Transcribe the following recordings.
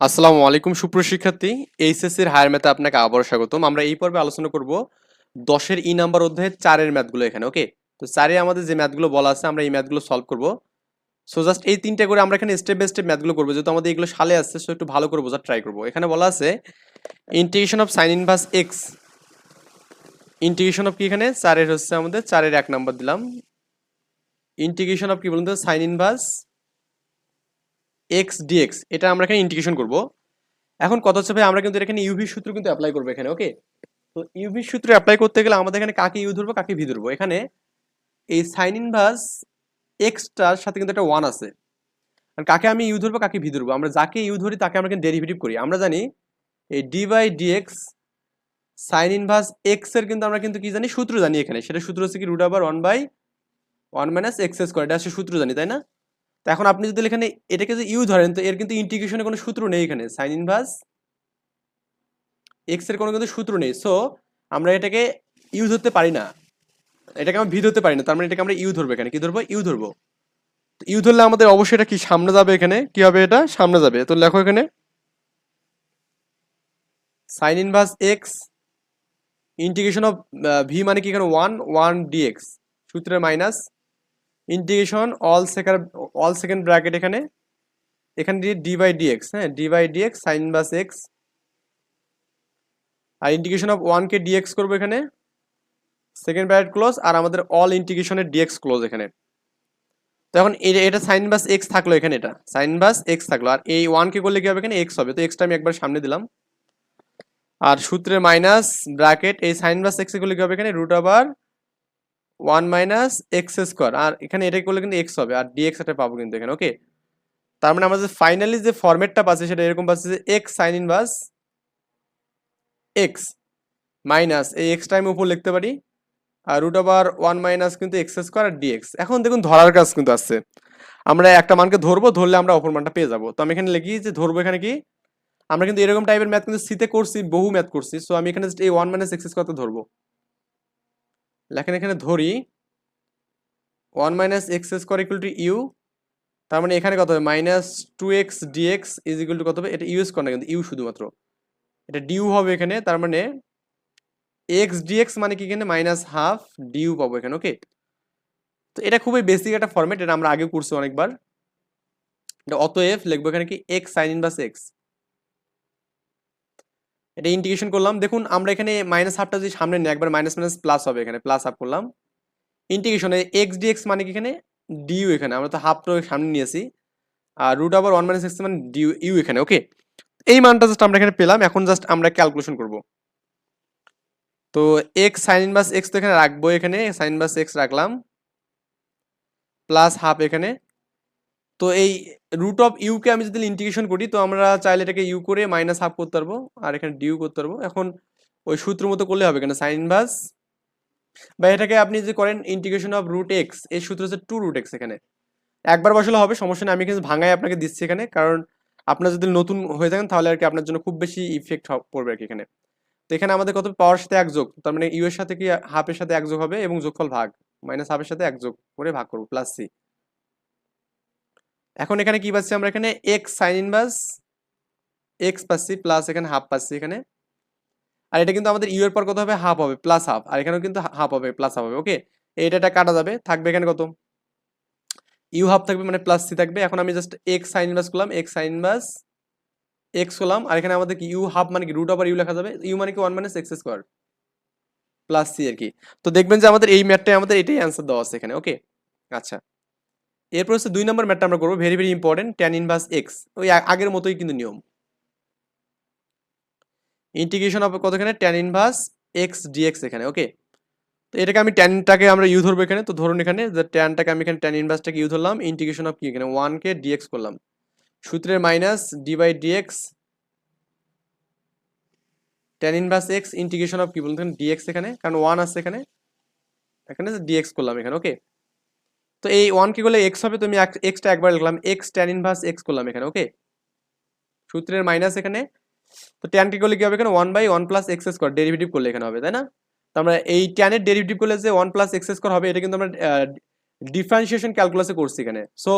আসসালামু আলাইকুম সুপ্রশিক্ষার্থী এইচএসসির হায়ার ম্যাথে আপনাকে আবারও স্বাগতম। আমরা এই পর্বে আলোচনা করব দশের ই নাম্বার অধ্যায়ের চারের ম্যাথগুলো এখানে, ওকে? তো চারে আমাদের যে ম্যাথগুলো বলা আছে, আমরা এই ম্যাথগুলো সলভ করব। সো জাস্ট এই তিনটে করে আমরা এখানে স্টেপ বাই স্টেপ ম্যাথগুলো করব। যেহেতু আমাদের এগুলো সালে আসছে সো একটু ভালো করে বোঝার ট্রাই করব। এখানে বলা আছে integration of sine inverse X integration of কি এখানে? চারের হচ্ছে আমাদের, চারের এক নাম্বার দিলাম। ইন্টিগ্রেশন অফ কি বলুন তো? সাইন ইনভার্স এক্স ডিএক্স এটা আমরা এখানে ইন্টিগ্রেশন করব। এখন কথা হচ্ছে ভাই, আমরা কিন্তু এখানে ইউভি সূত্র কিন্তু অ্যাপ্লাই করব এখানে ওকে তো ইউভি সূত্র অ্যাপ্লাই করতে গেলে আমাদের এখানে কাকে ইউ ধরবো, কাকে ভি ধরবো? এখানে এই সাইন ইনভার্স এক্সটার সাথে কিন্তু একটা ওয়ান আছে। আর কাকে আমি ইউ ধরবো, কাকে ভি ধরবো? আমরা যাকে ইউ ধরি, তাকে আমরা কিন্তু ডেরিভেটিভ করি। আমরা জানি এই D by DX sine inverse এক্সের কিন্তু আমরা কিন্তু কি জানি, সূত্র জানি এখানে। সেটা সূত্র হচ্ছে কি রুট আবার one by one minus X square এটা সূত্র জানি, তাই না? তো এখন আপনি যদি এখানে এটাকে যে ইউ ধরেন, তো এর কিন্তু ইন্টিগ্রেশনের কোনো সূত্র নেই এখানে। সাইন ইনভার্স এক্সের কোনো কিন্তু সূত্র নেই। সো আমরা এটাকে ইউ ধরতে পারি না। এটাকে আমরা ভি ধরতে পারি না। তার মানে এটাকে আমরা ইউ ধরবো এখানে। কি ধরবো? ইউ ধরবো। তো ইউ ধরলে আমাদের অবশ্যই এটা কি? সামনে যাবে এখানে। কি হবে এটা? সামনে যাবে। তো লেখো এখানে। Sine inverse x integration of v মানে কি এখানে? ওয়ান ওয়ান ডিএক্স সূত্রের minus integration all shaker all second bracket এখানে। এখানে দিয়ে ডি বাই ডিএক্স হ্যাঁ ডি বাই ডিএক্স সাইন বাস এক্স আর ইন্টিগ্রেশন অফ ওয়ানকে ডিএক্স করব এখানে। সেকেন্ড ব্র্যাকেট ক্লোজ আর আমাদের অল ইন্টিগ্রেশনের ডিএক্স ক্লোজ এখানে। তো এখন এটা এটা সাইন বাস এক্স থাকল এখানে এটা। সাইন বাস এক্স থাকল। আর এই ওয়ানকে করলে কি হবে এখানে? এক্স হবে। তো এক্সটা আমি একবার সামনে দিলাম। আর সূত্রে মাইনাস ব্র্যাকেট এই সাইন বাস এক্স করলে কি হবে এখানে? রুট আবার ওয়ান মাইনাস এক্স স্কোয়ার। আর এখানে এটা করলে কিন্তু এক্স হবে? আর ডিএক্স এটা পাবো কিন্তু এখানে ওকে তার মানে আমাদের ফাইনালি যে ফরম্যাটটা পাচ্ছে সেটা এরকম পাচ্ছে যে x sine inverse x minus এই এক্সটা আমি উপর লিখতে পারি। আর রুট ওভার ওয়ান মাইনাস কিন্তু এক্স স্কোয়ার আর ডিএক্স এখন দেখুন ধরার কাজ কিন্তু আসছে আমরা একটা মানকে ধরবো, ধরলে আমরা অপর মানটা পেয়ে যাব। তো আমি এখানে লিখি যে ধরবো এখানে কি? আমরা কিন্তু এরকম টাইপের ম্যাথ কিন্তু সিতে করছি, বহু ম্যাথ করছি। সো আমি এখানে এই ওয়ান মাইনাস এক্স স্কোয়ারতে ধরবো। লেখেন এখানে ধরি one minus x square equal to u তার মানে এখানে কত হবে? Minus two x dx is equal to কত হবে? এটা ইউ স্কোয়ার না কিন্তু ইউ শুধুমাত্র। এটা ডিউ হবে এখানে, তার মানে এক্স ডিএক্স মানে কি এখানে? মাইনাস হাফ ডিউ পাবো এখানে ওকে তো এটা খুবই বেসিক একটা ফর্মেট এটা আমরা আগে করছি অনেকবার। এটা অতএব লিখব এখানে কি? এক্স সাইন ইনভার্স এক্স এটা ইন্টিগ্রেশন করলাম। দেখুন, আমরা এখানে মাইনাস হাফটা যদি সামনে নিই, একবার মাইনাস মাইনাস প্লাস হবে এখানে প্লাস হাফ করলাম। ইন্টিগ্রেশনে এক্স ডিএক্স মানে কি এখানে? ডিউ এখানে। আমরা তো হাফটা সামনে নিয়েছি। আর রুট আবার ওয়ান মাইনাস এক্স মানে ডিউ ইউ এখানে ওকে এই মানটা জাস্ট আমরা এখানে পেলাম। এখন জাস্ট আমরা ক্যালকুলেশন করব। তো এক্স সাইন ইনভার্স এক্স তো এখানে রাখব এখানে। সাইন ইনভার্স এক্স রাখলাম। প্লাস হাফ এখানে। তো এই রুট অফ ইউকে আমি যদি ইন্টিগ্রেশন করি, তো আমরা চাইলে এটাকে ইউ করে মাইনাস হাফ করতে পারব, আর এখানে ডিউ করতে পারব। এখন ওই সূত্র মতো করলে হবে এখানে সাইন ইনভার্স বা এটাকে আপনি যদি করেন ইন্টিগ্রেশন অফ রুট এক্স এই সূত্র হচ্ছে টু রুট এক্স এখানে। একবার বসালে হবে, সমস্যা নেই, আমি কিন্তু ভাঙাই আপনাকে দিচ্ছি এখানে, কারণ আপনার যদি নতুন হয়ে থাকেন, তাহলে আর কি আপনার জন্য খুব বেশি ইফেক্ট পড়বে আর কি এখানে। তো এখানে আমাদের কত? পাওয়ার সাথে এক যোগ, তার মানে ইউ এর সাথে কি হাফের সাথে এক যোগ হবে এবং যোগফল ভাগ মাইনাস হাফের সাথে এক যোগ করে ভাগ করব প্লাস সি এখন এখানে কি পাচ্ছি আমরা এখানে এক্স সাইন ইনভার্স এক্স পাচ্ছি প্লাস এখানে হাফ পাচ্ছি এখানে। আর এটা কিন্তু আমাদের ইউ এর পর কত হবে? হাফ হবে প্লাস হাফ আর এখানেও কিন্তু হাফ হবে প্লাস হাফ হবে ওকে এটা কাটা যাবে, থাকবে এখানে কত? ইউ হাফ থাকবে মানে প্লাস সি থাকবে। এখন আমি জাস্ট এক্স সাইন ইনভার্স করলাম এক্স সাইন ইনভার্স এক্স করলাম। আর এখানে আমাদের ইউ হাফ মানে কি? রুট ওভার ইউ লেখা যাবে ইউ মানে কি? One minus x square plus c আর কি। তো দেখবেন যে আমাদের এই ম্যাটটাই আমাদের এটাই অ্যান্সার দেওয়া আছে এখানে ওকে আচ্ছা। এরপর হচ্ছে দুই নম্বর ম্যাটটা আমরা করব very very important tan inverse x ওই আগের মতোই কিন্তু নিয়ম। ইন্টিগ্রেশন অফ কত এখানে ট্যান ইনভার্স এক্স ডিএক্স এখানে ওকে তো এটাকে আমি ট্যানটাকে আমরা ইউ ধরবো এখানে, তো ধরুন এখানে যে ট্যানটাকে আমি এখানে ট্যান ইনভার্সটাকে ইউ ধরলাম ইন্টিগ্রেশন অফ কি? এখানে ওয়ানকে ডিএক্স করলাম। সূত্রের minus d by dx tan inverse x integration of কি বলতেন ডিএক্স এখানে? কারণ ওয়ান আছে এখানে এখানে ডিএক্স করলাম এখানে ওকে তো এই ওয়ান কি করলে এক্স হবে? তো আমি এক্সটা একবার লিখলাম। এক্স ট্যান ইনভার্স এক্স করলাম এখানে ওকে সূত্রের মাইনাস এখানে। তো ট্যান কি করলে কি হবে এখানে? One by one plus x square derivative করলে এখানে হবে, তাই না? তো আমরা এই ট্যানের ডেরিভেটিভ করলে যে ওয়ান প্লাস এক্স স্কোয়ার হবে, এটা কিন্তু আমরা ডিফারেন্সিয়েশন ক্যালকুলাসে করছি এখানে। সো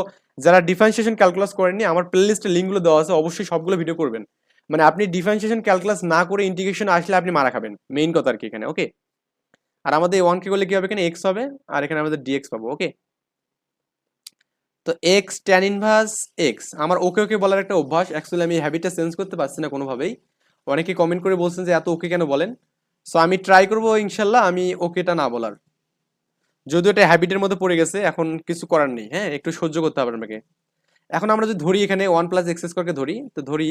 যারা ডিফারেন্সিয়েশন ক্যালকুলাস করেননি, আমার প্লেলিস্টে লিঙ্কগুলো দেওয়া আছে, অবশ্যই সবগুলো ভিডিও করবেন। মানে আপনি ডিফারেন্সিয়েশন ক্যালকুলাস না করে ইন্টিগ্রেশন আসলে আপনি মারা খাবেন। মেইন কথা আর কি এখানে ওকে আর আমাদের ওয়ান কে করলে কি হবে এখানে? এক্স হবে, আর এখানে আমাদের ডিএক্স পাবো ওকে তো এক্স ট্যান ইনভার্স এক্স আমার ওকে ওকে বলার একটা অভ্যাস অ্যাকচুয়ালি আমি হ্যাবিটটা চেঞ্জ করতে পারছি না কোনোভাবেই। অনেকে কমেন্ট করে বলছেন যে, এত ওকে কেন বলেন? সো আমি ট্রাই করব, ইনশাল্লাহ আমি ওকেটা না বলার। যদিও এটা হ্যাবিটের মধ্যে পড়ে গেছে, এখন কিছু করার নেই হ্যাঁ? একটু সহ্য করতে হবে আমাকে এখন আমরা যদি ধরি এখানে ওয়ান প্লাস এক্স স্কোয়ারকে ধরি, তো ধরি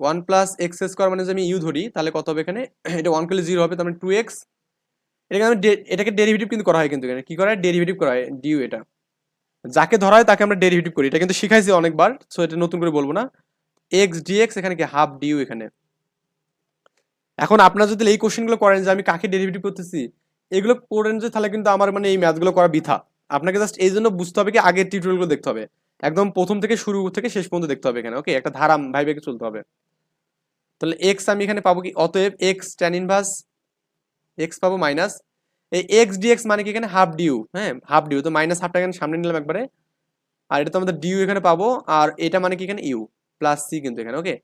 ওয়ান প্লাস এক্স স্কোয়ার মানে যদি আমি ইউ ধরি, তাহলে কত হবে এখানে? এটা ওয়ান করলে জিরো হবে, তার মানে টু এক্স এটাকে আমি এটাকে ডেরিভেটিভ কিন্তু করা হয় কিন্তু এখানে। কি করা হয়? ডেরিভেটিভ করা হয় ডিউ এটা। যাকে ধরা হয় তাকে আমরা ডেরিভেটিভ করি। এটা কিন্তু শিখাইছি অনেকবার সো এটা নতুন করে বলব না। এক্স ডিএক্স এখানে কি? হাফ ডিউ এখানে। এখন আপনারা যদি এই কোশ্চেনগুলো করেন যে আমি কাকে ডেরিভেটিভ করতেছি, এগুলো করেন যে তাহলে কিন্তু আমার মানে এই ম্যাথগুলো করা বৃথা। আপনাকে জাস্ট এই জন্য বুঝতে হবে কি আগের টিউটোরিয়ালগুলো দেখতে হবে। একদম প্রথম থেকে শুরু থেকে শেষ পর্যন্ত দেখতে হবে এখানে ওকে একটা ধারা ভাই চলতে হবে। তাহলে এক্স আমি এখানে পাবো কি? অতএব এক্স ট্যান ইনভার্স এক্স পাবো মাইনাস এই এক্স ডিএক্স মানে কি এখানে হাফ ডিউ হ্যাঁ হাফ ডিউ তো মাইনাস হাফটা এখানে সামনে নিলাম একবারে, আর এটা তো আমাদের ডিউ এখানে পাবো, আর এটা মানে কি এখানে ইউ প্লাস সি কিন্তু এখানে ওকে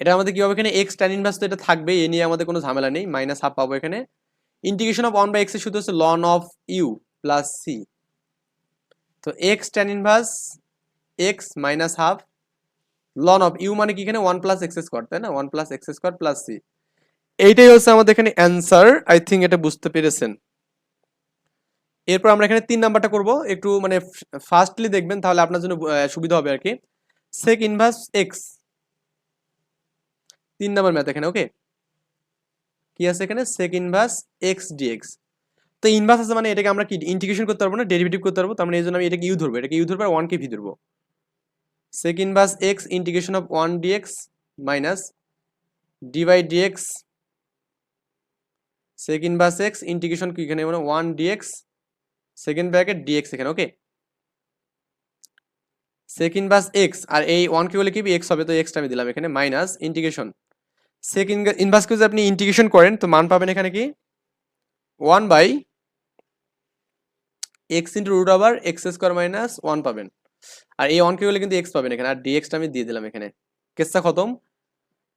এটা আমাদের কি হবে এখানে এক্স ট্যান ইনভার্স তো এটা থাকবে এ নিয়ে আমাদের কোনো ঝামেলা নেই মাইনাস হাফ পাবো এখানে। ইন্টিগ্রেশন অফ ওয়ান বাই এক্সের সূত্র হচ্ছে ln of u plus c তো x tan inverse x minus half ln of u মানে কি এখানে ওয়ান প্লাস এক্স স্কোয়ার তাই না? One plus x square plus c এইটাই হচ্ছে আমাদের এখানে অ্যান্সার আই থিঙ্ক এটা বুঝতে পেরেছেন। এরপর আমরা এখানে তিন নাম্বারটা করব। একটু মানে ফার্স্টলি দেখবেন, তাহলে আপনার জন্য সুবিধা হবে আর কি সেক ইনভার্স এক্স তিন নাম্বার ম্যাথ এখানে ওকে কি আছে এখানে? সেক ইনভার্স এক্স ডিএক্স তো ইনভার্স আছে মানে এটাকে আমরা কি ইন্টিগ্রেশন করতে পারব না ডেরিভেটিভ করতে পারব? তার মানে এই জন্য আমি এটাকে ইউ ধরবো। এটাকে ইউ ধরবো আর ওয়ান কে ভি ধরবো। Sec inverse x integration of one dx minus d by dx sec inverse x integration কি এখানে? মানে one dx second bracket dx এখানে ওকে সেক ইনভার্স এক্স আর এই ওয়ান কে বলে কি? এক্স হবে, তো এক্সটা আমি দিলাম এখানে মাইনাস ইন্টিগ্রেশন সেক ইনভার্সকে যদি আপনি ইন্টিগ্রেশন করেন, তো মান পাবেন এখানে কি? One by x into root আবার এক্স স্কোয়ার মাইনাস ওয়ান পাবেন। আর এই ওয়ান কে বলে কিন্তু এক্স পাবেন এখানে, আর ডিএক্সটা আমি দিয়ে দিলাম এখানে। কেসটা খতম।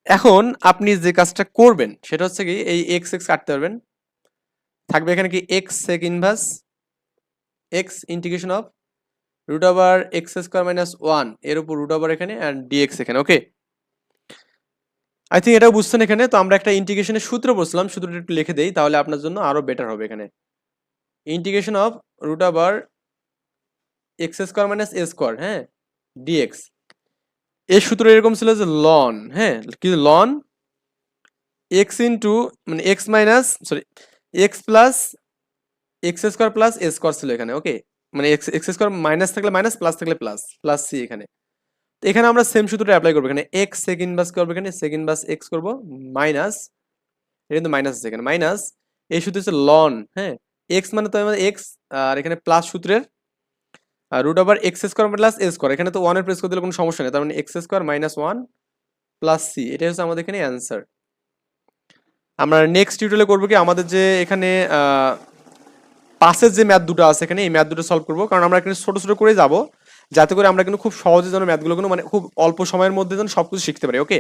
এখন আপনি যে কাজটা করবেন, সেটা হচ্ছে কি এই এক্স এক্স কাটতে পারবেন। থাকবে এখানে কি x sec inverse x integration of root over x square minus ওয়ানের উপর রুট ওভার এখানে অ্যান্ড ডিএক্স এখানে ওকে আই থিঙ্ক এটাও বুঝছেন এখানে, তো আমরা একটা ইন্টিগ্রেশনের সূত্র বলছিলাম, সূত্রটা একটু লিখে দেই, তাহলে আপনার জন্য আরও বেটার হবে এখানে। Integration of root over x square minus a square হ্যাঁ? ডিএক্স এর সূত্র এরকম ছিল যে লন হ্যাঁ কি লন এক্স ইন্টু মানে x minus sorry x plus x square plus a square ছিল এখানে ওকে মানে এক্স এক্স স্কোয়ার মাইনাস থাকলে মাইনাস প্লাস থাকলে প্লাস প্লাস সি এখানে। এখানে আমরা সেম সূত্রটা অ্যাপ্লাই করব, এখানে এক্স সেকেন্ড বাস করব, এখানে সেকেন্ড বাস এক্স করব মাইনাস এটা কিন্তু মাইনাস আছে এখানে মাইনাস এই সূত্র হচ্ছে লন হ্যাঁ? এক্স মানে তো আমাদের এক্স আর এখানে প্লাস সূত্রের root over x square plus a square এখানে তো ওয়ানের প্রেস করে দিলে কোনো সমস্যা নেই, তার মানে x square minus one plus c এটাই হচ্ছে আমাদের এখানে অ্যান্সার আমরা নেক্সট টিউটোরিয়ালে করব কি, আমাদের যে এখানে পাশের যে ম্যাথ দুটো আছে এখানে, এই ম্যাথ দুটো সলভ করব, কারণ আমরা এখানে ছোট ছোট করে যাব, যাতে করে আমরা কিন্তু খুব সহজে যেন ম্যাথগুলো কোনো মানে খুব অল্প সময়ের মধ্যে যেন সবকিছু শিখতে পারি ওকে